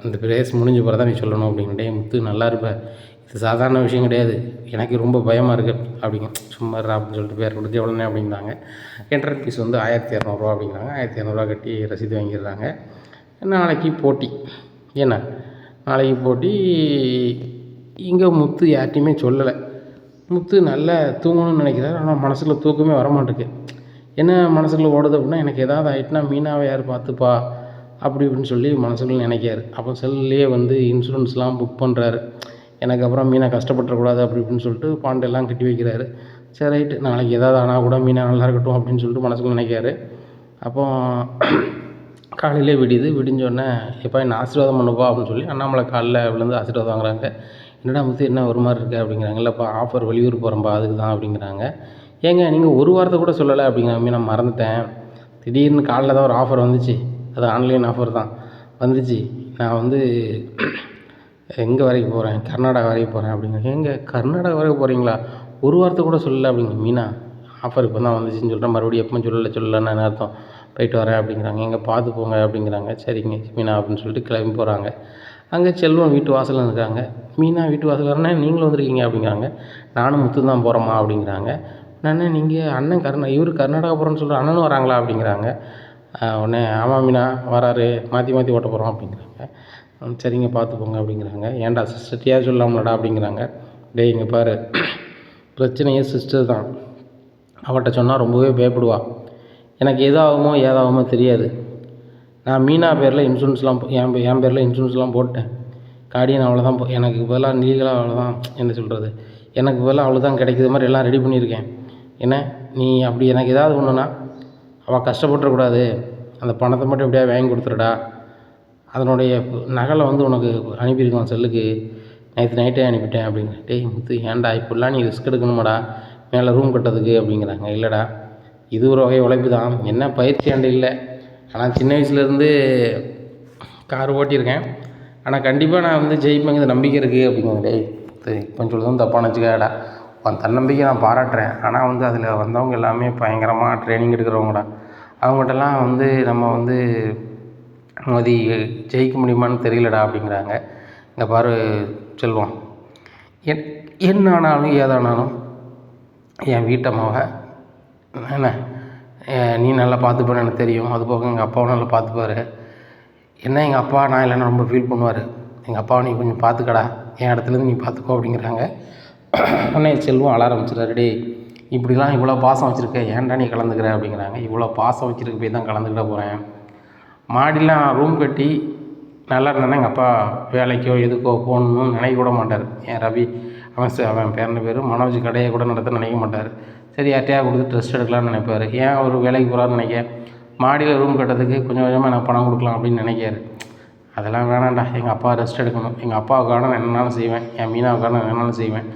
இந்த பிரேஸ் முடிஞ்ச பிறகு தான் நீ சொல்லணும் அப்படின்ட்டு முத்து நல்லா இருப்ப. இது சாதாரண விஷயம் கிடையாது. எனக்கு ரொம்ப பயமாக இருக்குது அப்படிங்க சும்மா அப்படின்னு சொல்லிட்டு பேர் கொடுத்து எவ்வளோனே அப்படிங்கிறாங்க என்ட்ரன் ஃபீஸ் வந்து ஆயிரத்தி இரநூறுவா அப்படிங்கிறாங்க. ஆயிரத்தி இரநூறுவா கட்டி ரசீது வாங்கிடுறாங்க. நாளைக்கு போட்டி. ஏன்னா நாளைக்கு போட்டி இங்கே முத்து யார்ட்டையுமே சொல்லலை. முத்து நல்லா தூங்கணும்னு நினைக்கிறாரு. ஆனால் மனசில் தூக்கமே வரமாட்டேக்கு என்ன மனசில் ஓடுது அப்படின்னா எனக்கு ஏதாவது ஆகிட்டுனா மீனாவை யார் பார்த்துப்பா? அப்படி இப்படின்னு சொல்லி மனசுக்குள்ள நினைக்காரு அப்போ செல்லையே வந்து இன்சூரன்ஸ்லாம் புக் பண்ணுறாரு எனக்கு அப்புறம் மீனை கஷ்டப்பட்டுறக்கூடாது அப்படி இப்படின்னு சொல்லிட்டு பாண்டெல்லாம் கட்டி வைக்கிறாரு. சரி ரைட்டு. நாளைக்கு ஏதாவது ஆனால் கூட மீனா நல்லா இருக்கட்டும் அப்படின்னு சொல்லிட்டு மனசுக்குள்ள நினைக்காரு அப்போ காலையிலே விடியுது. விடிஞ்சோடனே எப்போ என்ன ஆசீர்வாதம் பண்ணுப்பா? அப்படின்னு சொல்லி அண்ணாமலை காலில் விழுந்து ஆசீர்வாதம் வாங்குறாங்க. என்னடா முத்து என்ன ஒரு மாதிரி இருக்குது அப்படிங்கிறாங்க இல்லைப்பா ஆஃபர் வெளியூர் போகிறேன்ப்பா அதுக்கு தான் அப்படிங்கிறாங்க. ஏங்க நீங்கள் ஒரு வாரத்தை கூட சொல்லலை அப்படிங்கிற நான் மறந்துட்டேன். திடீர்னு காலைல தான் ஒரு ஆஃபர் வந்துச்சு. அது ஆன்லைன் ஆஃபர் தான். வந்துச்சு. நான் வந்து எங்கே வரைக்கும் போகிறேன் கர்நாடகா வரைக்கும் போகிறேன் அப்படிங்கிற ஏங்க கர்நாடகா வரைக்கும் போகிறீங்களா ஒரு வாரத்தை கூட சொல்லலை அப்படிங்க மீனா ஆஃபர் இப்போ தான் வந்துச்சுன்னு சொல்கிறேன் மறுபடியும் எப்போ சொல்லலை சொல்லலைன்னு அர்த்தம்? போயிட்டு வரேன் அப்படிங்கிறாங்க. எங்கே பார்த்து போங்க அப்படிங்கிறாங்க. சரிங்க மீனா அப்படின்னு சொல்லிட்டு கிளம்பி போகிறாங்க அங்கே செல்வம் வீட்டு வாசலில் இருக்காங்க. மீனா வீட்டு வாசல் வரனே நீங்களும் வந்திருக்கீங்க அப்படிங்கிறாங்க. நானும் முத்து தான் போகிறோம்மா அப்படிங்கிறாங்க. நான் நீங்கள் அண்ணன் கர்நா இவர் கர்நாடகா போகிறேன்னு சொல்கிற அண்ணனும் வராங்களா அப்படிங்கிறாங்க. உடனே ஆமாம் மீனா வராரு. மாற்றி மாற்றி ஓட்ட போகிறோம் அப்படிங்கிறாங்க. சரிங்க பார்த்துக்கோங்க அப்படிங்கிறாங்க. ஏன்டா சிஸ்டர்ட்டியாக சொல்லாமலடா அப்படிங்கிறாங்க. டேய் இங்கே பாரு. பிரச்சனையே சிஸ்டர் தான். அவட்ட சொன்னால் ரொம்பவே பயப்படுவா. எனக்கு எதாகுமோ ஏதாகுமோ தெரியாது. நான் மீனா பேரில் இன்சூரன்ஸ்லாம் என் என் பேரில் இன்சூரன்ஸ்லாம் போட்டேன். கார்டியன் அவ்வளோதான் போ- எனக்கு பதிலாக லீகலாக அவ்வளோதான் என்ன சொல்கிறது எனக்கு பதிலாக அவ்வளோ தான் கிடைக்கிற மாதிரி எல்லாம் ரெடி பண்ணியிருக்கேன். என்ன? நீ அப்படி எனக்கு ஏதாவது ஒன்றுனா அவள் கஷ்டப்பட்டுறக்கூடாது. அந்த பணத்தை மட்டும் எப்படியா வாங்கி கொடுத்துருடா. அதனுடைய நகலை வந்து உனக்கு அனுப்பியிருக்கோம் செல்லுக்கு. நேற்று நைட்டே அனுப்பிட்டேன் அப்படின்னு டேய் முத்து ஏன்டா இப்படிலாம் நீ ரிஸ்க் எடுக்கணுமாடா? மேலே ரூம் கட்டுறதுக்கு அப்படிங்கிறாங்க. இல்லைடா. இது ஒரு வகை உழைப்பு தான் என்ன பயிற்சி ஆண்டு இல்லை. ஆனால் சின்ன வயசுலேருந்து கார் ஓட்டியிருக்கேன். ஆனால் கண்டிப்பாக நான் வந்து ஜெயிப்பேங்கிற நம்பிக்கை இருக்குது அப்படிங்க டேய் இப்போ சொல்லுதும் தப்பாக நினச்சிக்காடா உன் தன்னம்பிக்கை நான் பாராட்டுறேன். ஆனால் வந்து அதில் வந்தவங்க எல்லாமே பயங்கரமாக ட்ரைனிங் எடுக்கிறவங்கடா. அவங்ககிட்டலாம் வந்து நம்ம வந்து மோதி ஜெயிக்க முடியுமான்னு தெரியலடா அப்படிங்கிறாங்க. இங்கே பாரு செல்வம். என் என்ன ஆனாலும் ஏதானாலும் என் வீட்டம்மாவை என்ன நீ நல்லா பார்த்துப்பேன்னு எனக்கு தெரியும். அது போக எங்கள் அப்பாவும் நல்லா பார்த்துப்பாரு. என்ன எங்கள் அப்பா நான் இல்லைன்னா ரொம்ப ஃபீல் பண்ணுவார். எங்கள் அப்பாவை நீ கொஞ்சம் பார்த்துக்கடா. என் இடத்துலேருந்து நீ பார்த்துக்கோ அப்படிங்கிறாங்க. உடனே செல்வம் அழ ஆரம்பிச்சிடாரு ரெடி இப்படிலாம் இவ்வளோ பாசம் வச்சுருக்க. ஏன்டா நீ கலந்துக்கிற? அப்படிங்கிறாங்க. இவ்வளோ பாசம் வச்சுருக்க போய் தான் கலந்துக்கிட போகிறேன் மாடிலாம் ரூம் கட்டி நல்லா இருந்தானே எங்கள் அப்பா வேலைக்கோ எதுக்கோ போகணும்னு நினைக்க கூட மாட்டார். என் ரவி அவன் அவன் பேரன பேர் மனோஜ் கடையை கூட நடத்த நினைக்க மாட்டார். சரி யார்ட்டையா கொடுத்து ரெஸ்ட் எடுக்கலாம்னு நினைப்பார். ஏன் அவர் வேலைக்கு போகிறான்னு நினைக்க? மாடியில் ரூம் கட்டுறதுக்கு கொஞ்சம் கொஞ்சமாக நான் பணம் கொடுக்கலாம் அப்படின்னு நினைக்காரு. அதெல்லாம் வேணாம்டா. எங்கள் அப்பா ரெஸ்ட் எடுக்கணும். எங்கள் அப்பாவுக்கான நான் என்னனாலும் செய்வேன். என் மீனாவுக்கான நான் என்னனாலும் செய்வேன்.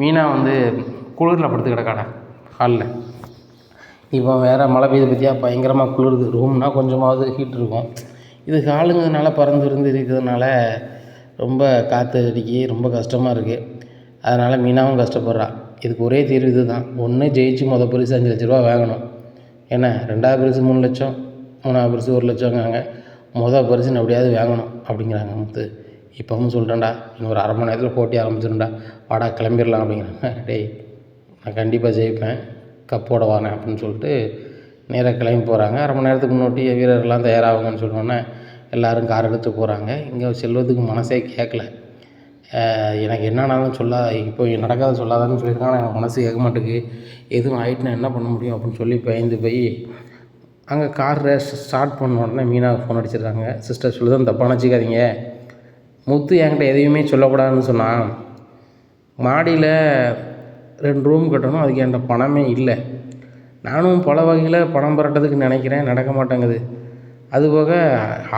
மீனா வந்து குளிரில் படுத்து கிடக்காடா ஹாலில் இப்போ வேறு மழை பெய்யுது பற்றியா பயங்கரமாக குளிருது. ரூம்னா கொஞ்சமாவது ஹீட் இருக்கும். இது ஹாலுங்கிறதுனால பறந்து இருந்து இருக்கிறதுனால ரொம்ப காற்று அடிக்கி ரொம்ப கஷ்டமாக இருக்குது அதனால் மீனாவும் கஷ்டப்படுறா. இதுக்கு ஒரே தீர்வு இது தான் ஒன்று ஜெயிச்சு மொதல் பரிசு அஞ்சு லட்ச ரூபா வாங்கணும். என்ன ரெண்டாவது பரிசு மூணு லட்சம் மூணாவது பரிசு ஒரு லட்சங்காங்க மொதல் பரிசு எப்படியாவது வாங்கணும் அப்படிங்கிறாங்க முத்து. இப்பவும் சொல்கிறேன்டா இன்னும் ஒரு அரை மணி நேரத்தில் போட்டி ஆரம்பிச்சிருண்டா வாடா கிளம்பிடலாம் அப்படிங்கிறாங்க. டேய் நான் கண்டிப்பாக ஜெயிப்பேன். கப்போட வரேன் அப்படின்னு சொல்லிட்டு நேராக கிளம்பி போகிறாங்க அரை மணி நேரத்துக்கு முன்னாடி வீரர்கள்லாம் தயாராகுங்கன்னு சொன்னோன்னே எல்லாரும் கார் எடுத்து போகிறாங்க இங்கே செல்வதுக்கு மனசே கேட்கல எனக்கு என்னன்னாலும் சொல்லா இப்போ நடக்காத சொல்லாதான்னு சொல்லியிருக்காங்க. ஆனால் எனக்கு மனசு கேட்க மாட்டேங்குது. எதுவும் ஆயிட்டுனா என்ன பண்ண முடியும் அப்படின்னு சொல்லி பயந்து போய் அங்கே கார் ரேஸ் ஸ்டார்ட் பண்ண உடனே மீனாவுக்கு ஃபோன் அடிச்சிடுறாங்க சிஸ்டர் சொல்லுதான் தப்பாக நினச்சிக்காதீங்க. முத்து என்கிட்ட எதையுமே சொல்லக்கூடாதுன்னு சொன்னான் மாடியில் ரெண்டு ரூம் கட்டணும். அதுக்கு என்கிட்ட பணமே இல்லை. நானும் பல வகையில் பணம் புரட்டுறதுக்கு நினைக்கிறேன். நடக்க மாட்டேங்குது. அதுபோக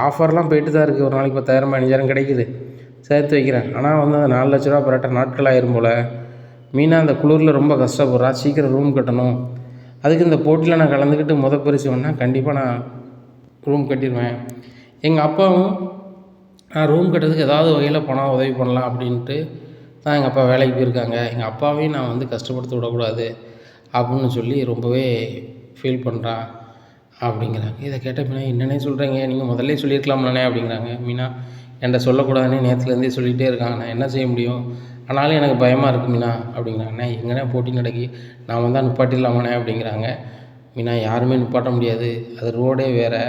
ஆஃபர்லாம் போயிட்டு தான் இருக்குது ஒரு நாளைக்கு பத்தாயிரம் பதினஞ்சாயிரம் கிடைக்குது. சேர்த்து வைக்கிறேன். ஆனால் வந்து அந்த நாலு லட்ச ரூபா புரட்ட நாட்கள் ஆயிரும் போல். மீனா அந்த குளிரில் ரொம்ப கஷ்டப்படுறா. சீக்கிரம் ரூம் கட்டணும். அதுக்கு இந்த போட்டியில் நான் கலந்துக்கிட்டு முத பரிசு வேணால் கண்டிப்பாக நான் ரூம் கட்டிடுவேன் எங்கள் அப்பாவும் நான் ரூம் கட்டுறதுக்கு ஏதாவது வகையில் பணம் உதவி பண்ணலாம் அப்படின்ட்டு தான் எங்கள் அப்பா வேலைக்கு போயிருக்காங்க. எங்கள் அப்பாவையும் நான் வந்து கஷ்டப்படுத்த விடக்கூடாது அப்படின்னு சொல்லி ரொம்பவே ஃபீல் பண்ணுறான் அப்படிங்கிறாங்க. இதை கேட்ட மீனா என்னன்னே சொல்கிறீங்க நீங்கள் முதல்ல சொல்லியிருக்கலாம்லண்ணே அப்படிங்கிறாங்க. மீனா என்கிட்ட சொல்லக்கூடாதுன்னு நேற்றுலேருந்தே சொல்லிகிட்டே இருக்காங்க. நான் என்ன செய்ய முடியும்? ஆனாலும் எனக்கு பயமாக இருக்கு மீனா அப்படிங்கிறாங்க. அண்ணே எங்கண்ணே போட்டி நடக்கி நான் வந்தால் நிப்பாட்டிடலாமாண்ணே அப்படிங்கிறாங்க. மீனா யாருமே நிப்பாட்ட முடியாது. அது ரோடே வேறு.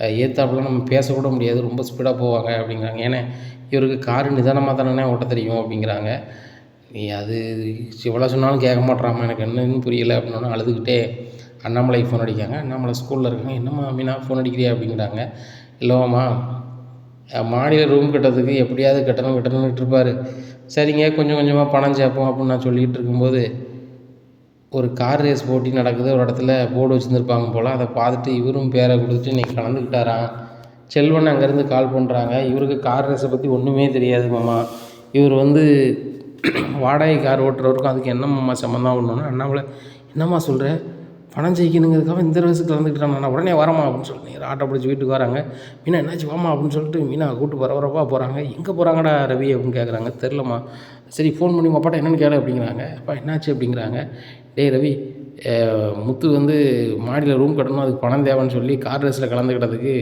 ஏற்றாப்புலாம் நம்ம பேசக்கூட முடியாது. ரொம்ப ஸ்பீடாக போவாங்க அப்படிங்கிறாங்க. ஏன்னா இவருக்கு காரு நிதானமாக தானே ஓட்ட தெரியும் அப்படிங்கிறாங்க. நீ அது எவ்வளோ சொன்னாலும் கேட்க மாட்றாம்மா எனக்கு என்னன்னு புரியலை அப்படின்னா அழுதுகிட்டே அண்ணாமலைக்கு ஃபோன் அடிக்காங்க அண்ணாமலை ஸ்கூலில் இருக்காங்க. என்னம்மா மீனா ஃபோன் அடிக்கிறியா அப்படிங்கிறாங்க. இல்லைவாம்மா மாடியில் ரூம் கட்டுறதுக்கு எப்படியாவது கட்டணும் கட்டணும்னு இருப்பார் சரிங்க கொஞ்சம் கொஞ்சமாக பணம் சேர்ப்போம் அப்படின்னு நான் சொல்லிகிட்டு இருக்கும்போது ஒரு கார் ரேஸ் போட்டி நடக்குது. ஒரு இடத்துல போர்டு வச்சுருந்துருப்பாங்க போல். அதை பார்த்துட்டு இவரும் பேரை கொடுத்துட்டு இன்றைக்கி கலந்துக்கிட்டாராம் செல்வன் அங்கேருந்து கால் பண்ணுறாங்க இவருக்கு கார் ரேஸை பற்றி ஒன்றுமே தெரியாது மாமா. இவர் வந்து வாடகை கார் ஓட்டுறவருக்கும் அதுக்கு என்னம்மா சம்மந்தம் ஒன்றுனா அண்ணாமலை என்னம்மா சொல்கிறேன் பணம் ஜெயிக்கணுங்கிறதுக்காக இந்த ரேஸுக்கு கலந்துக்கிட்டான் நான் உடனே வரமா அப்படின்னு சொல்லி நேரா ஆட்டோ பிடிச்சி வீட்டுக்கு வராங்க. மீனா என்னாச்சு வாமா அப்படின்னு சொல்லிட்டு மீனா கூட்டு பரபரப்பாக போகிறாங்க எங்கே போகிறாங்கடா ரவி அப்படின்னு கேட்குறாங்க தெரிலம்மா சரி ஃபோன் பண்ணி உங்கள் அப்பாட்ட என்னென்னு கேளு அப்படிங்கிறாங்க. அப்பா என்னாச்சு அப்படிங்கிறாங்க. டேய் ரவி முத்து வந்து மாடியில் ரூம் கட்டணும் அதுக்கு பணம் தேவைன்னு சொல்லி கார் ரேஸில் கலந்துக்கிட்டதுக்கு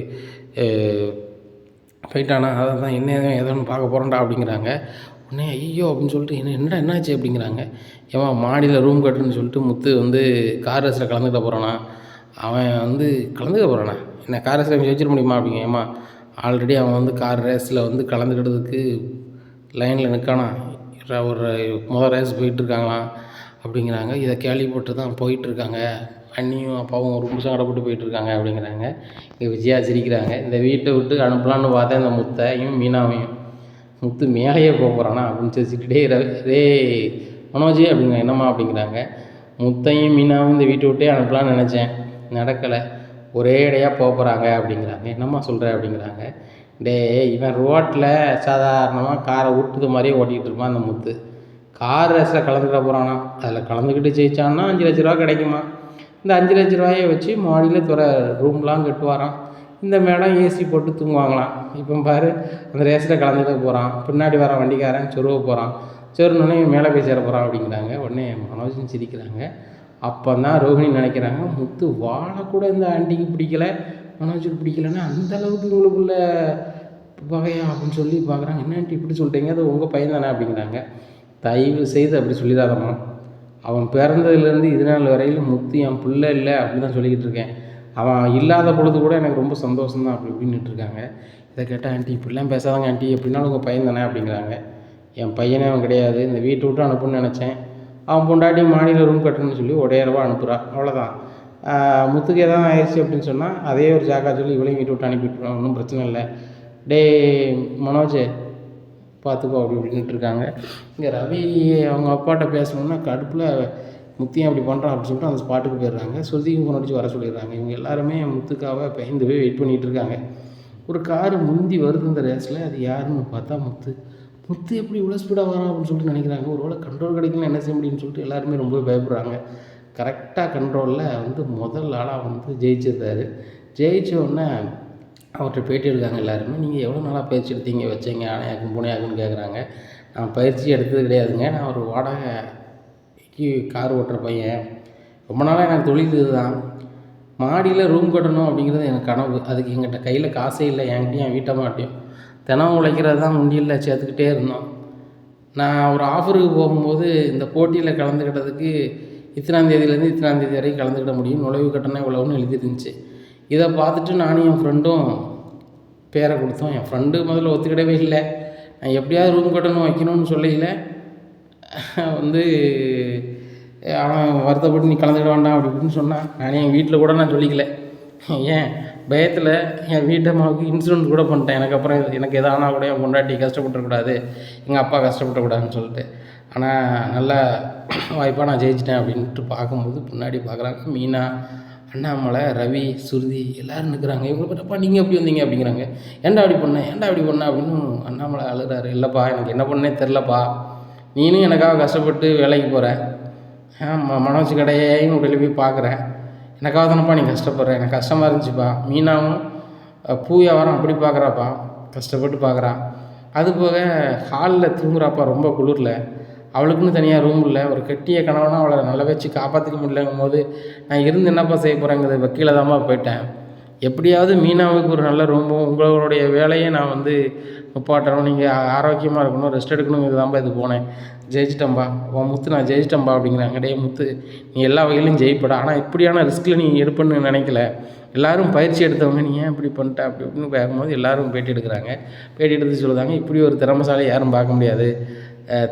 போயிட்டானா. அதை தான் என்ன ஏதோ ஏதோன்னு பார்க்க போகிறேன்டா அப்படிங்கிறாங்க. உடனே ஐயோ! அப்படின்னு சொல்லிட்டு என்ன என்னடா என்னாச்சு? அப்படிங்கிறாங்க. ஏமா மாடியில் ரூம் கட்டுன்னு சொல்லிட்டு முத்து வந்து கார் ரேஸில் கலந்துக்கிட்ட போகிறானா அவன் வந்து கலந்துக்க போகிறானா என்ன கார் ரேஸில் ஜெயிச்சிட முடியுமா? அப்படிங்க ஏமா ஆல்ரெடி அவன் வந்து கார் ரேஸில் வந்து கலந்துக்கிட்டதுக்கு லைனில் நிற்கானா ஒரு முதல் ரேஸ் போயிட்டுருக்காங்களாம். அப்படிங்கிறாங்க. இதை கேள்விப்பட்டு தான் போயிட்டுருக்காங்க. அண்ணியும் அப்பாவும் ஒரு நிமிஷம் கடப்பட்டு போயிட்டுருக்காங்க அப்படிங்கிறாங்க. இங்கே விஜயா சிரிக்கிறாங்க. இந்த வீட்டை விட்டு அனுப்பலான்னு பார்த்தேன் இந்த முத்தையும் மீனாவையும். முத்து மேலேயே போக போகிறானா அப்படின்னு சிரிச்சுட்டு டேய் ரே மனோஜ் அப்படிங்க என்னம்மா அப்படிங்கிறாங்க. முத்தையும் மீனாவும் இந்த வீட்டை விட்டே அனுப்பலான்னு நினச்சேன். நடக்கலை. ஒரே இடையாக போக போகிறாங்க அப்படிங்கிறாங்க. என்னம்மா சொல்கிற அப்படிங்கிறாங்க. டேய் இவன் ரோட்டில் சாதாரணமாக காரை உருட்டுது மாதிரியே ஓட்டிகிட்டு இருப்பான் அந்த முத்து. கார் ரேஸில் கலந்துக்கிட போகிறானா அதில் கலந்துக்கிட்டு ஜெயிச்சான்னா அஞ்சு லட்ச ரூபா கிடைக்குமா? இந்த அஞ்சு லட்ச ரூபாயை வச்சு மாடியில் துற ரூம்லாம் கட்டுவாராம். இந்த மேடம் ஏசி போட்டு தூங்குவாங்களாம். இப்போ பாரு அந்த ரேஸில் கலந்துட்டு போகிறான் பின்னாடி வர வண்டிக்காரன் சொருவ போகிறான் சொருனோடனே மேலே போய் சேர போகிறான் அப்படிங்கிறாங்க. உடனே மனோஜன் சிரிக்கிறாங்க. அப்போ தான் ரோஹிணி நினைக்கிறாங்க முத்து வாழை கூட இந்த ஆண்டிக்கு பிடிக்கல மனோஜுக்கு பிடிக்கலன்னா அந்தளவுக்கு உங்களுக்குள்ள இவங்களுக்குள்ள அப்படின்னு சொல்லி பார்க்குறாங்க என்ன ஆண்டி இப்படி சொல்லிட்டீங்க அது உங்கள் பையன் தானே அப்படிங்கிறாங்க. தயவு செய்து அப்படி சொல்லிடாதம்மா அவன் பிறந்ததுலேருந்து இது நாள் வரையிலும் முத்து என் பிள்ளை இல்லை அப்படின்னு தான் சொல்லிக்கிட்டு இருக்கேன். அவன் இல்லாத பொழுது கூட எனக்கு ரொம்ப சந்தோஷம் தான் அப்படி இப்படின்னுட்டு இருக்காங்க. இதை கேட்டால் ஆண்டி இப்படிலாம் பேசாதாங்க ஆண்டி. எப்படின்னாலும் உங்கள் பையன் தானே அப்படிங்கிறாங்க. என் பையனே அவன் கிடையாது. இந்த வீட்டை விட்டு அனுப்புன்னு நினச்சேன். அவன் பொண்டாட்டி மாடியில் ரூம் கட்டணும்னு சொல்லி உடையரவா அனுப்புகிறா அவ்வளோதான் முத்துக்கு எதாவது ஆயிடுச்சு அப்படின்னு சொன்னால் அதே ஒரு ஜாக்கா சொல்லி இவளையும் வீட்டு விட்டு அனுப்பிட்டுருவான் ஒன்றும் பிரச்சனை இல்லை. டேய் மனோஜ் பார்த்துக்கோ அப்படி இப்படின்ட்டு இருக்காங்க. இங்கே ரவி அவங்க அப்பாட்ட பேசணுன்னா கடுப்பில் முத்தியும் அப்படி பண்ணுறான் அப்படின்னு சொல்லிட்டு அந்த ஸ்பாட்டுக்கு போயிடுறாங்க. ஸ்ருதிக்கும் ஃபோன் அடிச்சு வர சொல்லிடுறாங்க. இவங்க எல்லாருமே முத்துக்காக பயந்து போய் வெயிட் பண்ணிகிட்டு இருக்காங்க. ஒரு காரு முந்தி வருது இந்த ரேஸில் அது யாருன்னு பார்த்தா முத்து. முத்து எப்படி இவ்வளோ ஸ்பீடாக வரான் அப்படின்னு சொல்லிட்டு நினைக்கிறாங்க. ஒருவேளை கண்ட்ரோல் கிடைக்கல என்ன செய்ய முடியும்னு சொல்லிட்டு எல்லாருமே ரொம்ப பயப்படுறாங்க. கரெக்டாக கண்ட்ரோலில் வந்து முதல் ஆளாக வந்து ஜெயிச்சிருந்தாரு ஜெயிச்ச உடனே அவர்கிட்ட பேட்டி எடுக்காங்க எல்லாருமே. நீங்கள் எவ்வளோ நாளாக பயிற்சி எடுத்தீங்க வச்சீங்க ஆணையாக்கும் பூனையாக்குன்னு கேட்குறாங்க நான் பயிற்சி எடுத்தது கிடையாதுங்க. நான் ஒரு கி கார் ஓட்டுற பையன். ரொம்ப நாளாக எனக்கு தொழில் இதுதான். மாடியில் ரூம் கட்டணும் அப்படிங்கிறது எனக்கு கனவு. அதுக்கு எங்கிட்ட கையில் காசே இல்லை. என்கிட்டையும் என் வீட்டை மாட்டியும். தினம் உழைக்கிறது தான் உண்டியலில் சேர்த்துக்கிட்டே இருந்தோம். நான் ஒரு ஆஃபருக்கு போகும்போது இந்த போட்டியில் கலந்துக்கிட்டதுக்கு இத்தனாந்தேதியிலேருந்து இத்தனாந்தேதி வரைக்கும் கலந்துக்கிட முடியும். நுழைவு கட்டணம் இவ்வளோன்னு எழுதிருந்துச்சு இதை பார்த்துட்டு நானும் என் ஃப்ரெண்டும் பேரை கொடுத்தோம். என் ஃப்ரெண்டு முதல்ல ஒத்துக்கிடவே இல்லை. நான் எப்படியாவது ரூம் கட்டணும் வைக்கணும்னு சொல்லையில் வந்து அவன் வருத்தப்பட்டு நீ கலந்துக்கிட வேண்டாம் அப்படி இப்படின்னு சொன்னான். நானே என் வீட்டில் கூட நான் சொல்லிக்கல. ஏன்? பயத்தில் என் வீட்டம்மாவுக்கு இன்சூரன்ஸ் கூட பண்ணிட்டேன். எனக்கு அப்புறம் எனக்கு எது ஆனால் கூட என் பொண்டாட்டி கஷ்டப்பட்டுறக்கூடாது. எங்கள் அப்பா கஷ்டப்படக்கூடாதுன்னு சொல்லிட்டு. ஆனால் நல்ல வாய்ப்பாக நான் ஜெயிச்சிட்டேன் அப்படின்ட்டு பார்க்கும்போது பின்னாடி பார்க்குறாங்க மீனா அண்ணாமலை ரவி சுருதி எல்லோரும் நிற்கிறாங்க இவங்களை பார்த்தப்பா நீங்கள் எப்படி வந்தீங்க அப்படிங்கிறாங்க. ஏன்டா அப்படி பண்ணேன் ஏன்டா அப்படி பண்ண? அப்படின்னு அண்ணாமலை அழுகிறாரு இல்லைப்பா எனக்கு என்ன பண்ணே தெரிலப்பா நீனும் எனக்காக கஷ்டப்பட்டு வேலைக்கு போகிற ஆமாம் மனோஜ் கடையையும் வெளியே போய் பார்க்குறேன் எனக்காக தானப்பா நீ கஷ்டப்படுற? எனக்கு கஷ்டமாக இருந்துச்சுப்பா. மீனாவும் பூ வியாபாரம் அப்படி பார்க்குறாப்பா கஷ்டப்பட்டு பார்க்குறா அது போக ஹாலில் தூங்குறாப்பா ரொம்ப குளிரில். அவளுக்குன்னு தனியாக ரூம் இல்லை. ஒரு கெட்டிய கணவனாக அவளை நல்லா வச்சு காப்பாற்றிக்க முடியலங்கும் போது நான் இருந்து என்னப்பா செய்ய போகிறேங்கிறது வக்கீல தான்ப்பா போயிட்டேன். எப்படியாவது மீனாவுக்கு ஒரு நல்ல ரூமும் உங்களுடைய வேலையை நான் வந்து நிப்பாட்டணும். நீங்கள் ஆரோக்கியமாக இருக்கணும் ரெஸ்ட் எடுக்கணுங்கிறது தான்ப்பா இது போனேன். ஜெயிச்சிட்டம்பா உன் முத்து நான் ஜெயிச்சிட்டம்பா அப்படிங்கிறாங்க. டே முத்து நீ எல்லா வகையிலும் ஜெயிப்படா. ஆனால் இப்படியான ரிஸ்கில் நீ எடுப்பேன்னு நினைக்கல. எல்லாரும் பயிற்சி எடுத்தவங்க நீ ஏன் இப்படி பண்ணிட்ட? அப்படி இப்படின்னு பார்க்கும்போது எல்லோரும் பேட்டி எடுக்கிறாங்க. பேட்டி எடுத்து சொல்லுதாங்க இப்படி ஒரு திறமசாலி யாரும் பார்க்க முடியாது.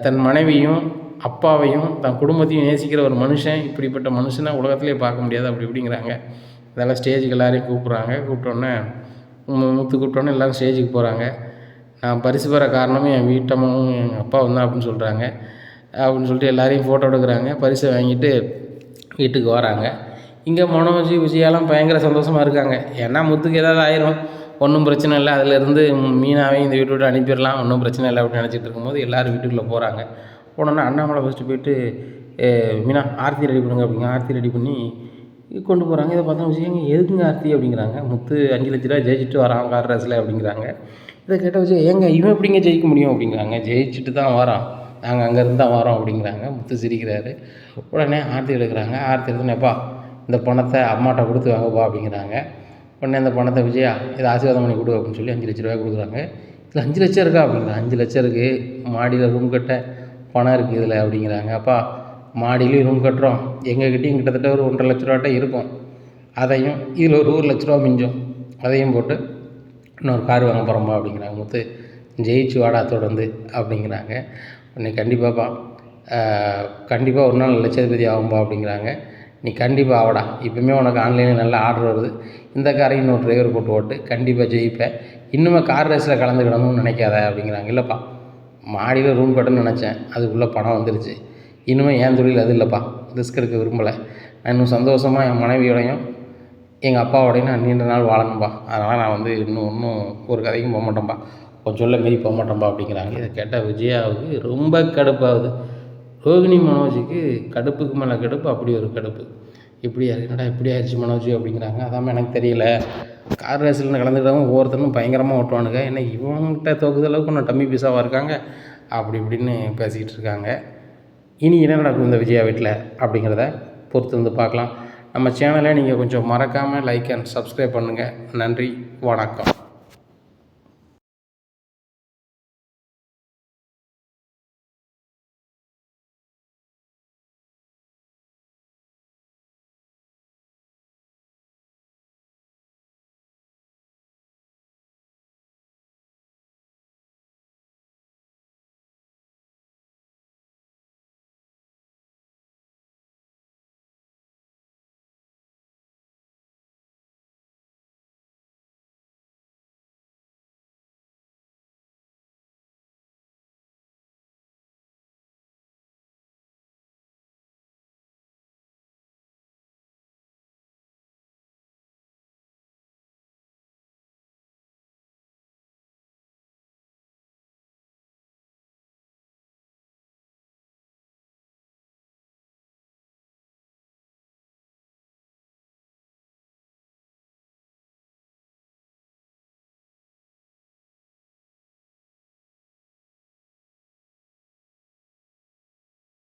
தன் மனைவியும் அப்பாவையும் தன் குடும்பத்தையும் நேசிக்கிற ஒரு மனுஷன் இப்படிப்பட்ட மனுஷனை உலகத்திலே பார்க்க முடியாது. அப்படி இப்படிங்கிறாங்க. இதெல்லாம் ஸ்டேஜுக்கு எல்லாரையும் கூப்பிட்றாங்க. கூப்பிட்டோன்னே முத்து கூப்பிட்டோன்னே எல்லோரும் ஸ்டேஜுக்கு போகிறாங்க நான் பரிசு பெற காரணமும் என் வீட்டம்மாவும் எங்கள் அப்பாவும் தான் அப்படின்னு சொல்கிறாங்க அப்படின்னு சொல்லிட்டு எல்லாரையும் ஃபோட்டோ எடுக்கிறாங்க. பரிசை வாங்கிட்டு வீட்டுக்கு வராங்க. இங்கே மனோஜி விஜயாலாம் பயங்கர சந்தோஷமாக இருக்காங்க. ஏன்னா முத்துக்கு ஏதாவது ஆயிரும். ஒன்றும் பிரச்சனை இல்லை. அதிலேருந்து மீனாவையும் இந்த வீட்டு விட்டு அனுப்பிடலாம். ஒன்றும் பிரச்சனை இல்லை அப்படின்னு நினச்சிட்டு இருக்கும்போது எல்லோரும் வீட்டுக்குள்ளே போகிறாங்க போனோன்னே அண்ணாமலை ஃபஸ்ட்டு போயிட்டு மீனா ஆர்த்தி ரெடி பண்ணுங்க அப்படிங்க. ஆர்த்தி ரெடி பண்ணி கொண்டு போகிறாங்க இதை பார்த்தா விஜயங்க எதுக்குங்க ஆர்த்தி? அப்படிங்கிறாங்க. முத்து அஞ்சு லட்ச ரூபா ஜெயிச்சுட்டு வரான் கார் ரேஸில் அப்படிங்கிறாங்க. இதை கேட்ட விஜய் ஏங்க இவன் எப்படிங்க ஜெயிக்க முடியும்? அப்படிங்கிறாங்க. ஜெயிச்சுட்டு தான் வரான். நாங்கள் அங்கேருந்து தான் வரோம் அப்படிங்கிறாங்க. முத்து சிரிக்கிறாரு. உடனே ஆர்த்தி எடுக்கிறாங்க. ஆர்த்தி எடுத்துனேப்பா இந்த பணத்தை அம்மாட்ட கொடுத்து வாங்கப்பா அப்படிங்கிறாங்க. உடனே அந்த பணத்தை விஜயா இதை ஆசீர்வாதம் பண்ணி கொடு அப்படின்னு சொல்லி அஞ்சு லட்ச ரூபாய் கொடுக்குறாங்க. இதில் அஞ்சு லட்சம் இருக்கா? அப்படிங்கிறாங்க. அஞ்சு லட்சம் இருக்குது மாடியில் ரூம் கட்ட பணம் இருக்குது இதில் அப்படிங்கிறாங்க. அப்பா மாடியிலையும் ரூம் கட்டுறோம். எங்ககிட்டயும் கிட்டத்தட்ட ஒரு ஒன்றரை லட்ச ரூபாட்ட இருக்கும். அதையும் இதில் ஒரு ஒரு லட்ச ரூபா மிஞ்சும். அதையும் போட்டு இன்னொரு கார் வாங்க போகிறோம்பா அப்படிங்கிறாங்க. முத்து ஜெயிச்சு வாடா தொடர்ந்து அப்படிங்கிறாங்க. நீ கண்டிப்பாப்பா கண்டிப்பாக ஒரு நாள் லட்சாதிபதி ஆகும்பா அப்படிங்கிறாங்க. நீ கண்டிப்பாக ஆவடா இப்போவுமே உனக்கு ஆன்லைனில் நல்ல ஆர்டர் வருது. இந்த காரையும் இன்னொரு டிரைவர் போட்டு ஓட்டு. கண்டிப்பாக ஜெயிப்பேன் இன்னுமே கார் ரேஸில் கலந்துக்கிடணும்னு நினைக்காத அப்படிங்கிறாங்க. இல்லைப்பா. மாடியில் ரூம் கட்டணும்னு நினச்சேன். அதுக்குள்ளே பணம் வந்துருச்சு. இன்னுமே ஏன் தொழில் அது இல்லைப்பா. ரிஸ்க் எடுக்க விரும்பலை. நான் இன்னும் சந்தோஷமாக என் மனைவியோடையும் எங்கள் அப்பாவோடய நான் நீண்ட நாள் வாழணும்பா. அதனால் நான் வந்து இன்னும் இன்னும் ஒரு கதைக்கும் போக மாட்டேன்ப்பா கொஞ்சம் சொல்ல மீறி போக மாட்டேன்ப்பா அப்படிங்கிறாங்க. இதை கேட்டால் விஜயாவுக்கு ரொம்ப கடுப்பாகுது. ரோகிணி மனோஜுக்கு கடுப்புக்கு மேலே கடுப்பு அப்படி ஒரு கடுப்பு. இப்படி என்னடா இப்படி ஆயிடுச்சு மனோஜ் அப்படிங்கிறாங்க. அதாம எனக்கு தெரியல. கார் ரேஸில் கலந்துக்கிட்டவங்க ஒவ்வொருத்தரும் பயங்கரமாக ஓட்டுவானுங்க. ஏன்னா இவங்ககிட்ட தோக்குது அளவுக்கு இன்னும் டம்மி பீஸாவாக இருக்காங்க? அப்படி இப்படின்னு பேசிக்கிட்டு இருக்காங்க. இனி என்ன நடக்கும் இந்த விஜயா வீட்டில் அப்படிங்கிறத பொறுத்து வந்து பார்க்கலாம். நம்ம சேனலை நீங்கள் கொஞ்சம் மறக்காமல் லைக் அண்ட் சப்ஸ்கிரைப் பண்ணுங்கள் நன்றி வணக்கம்.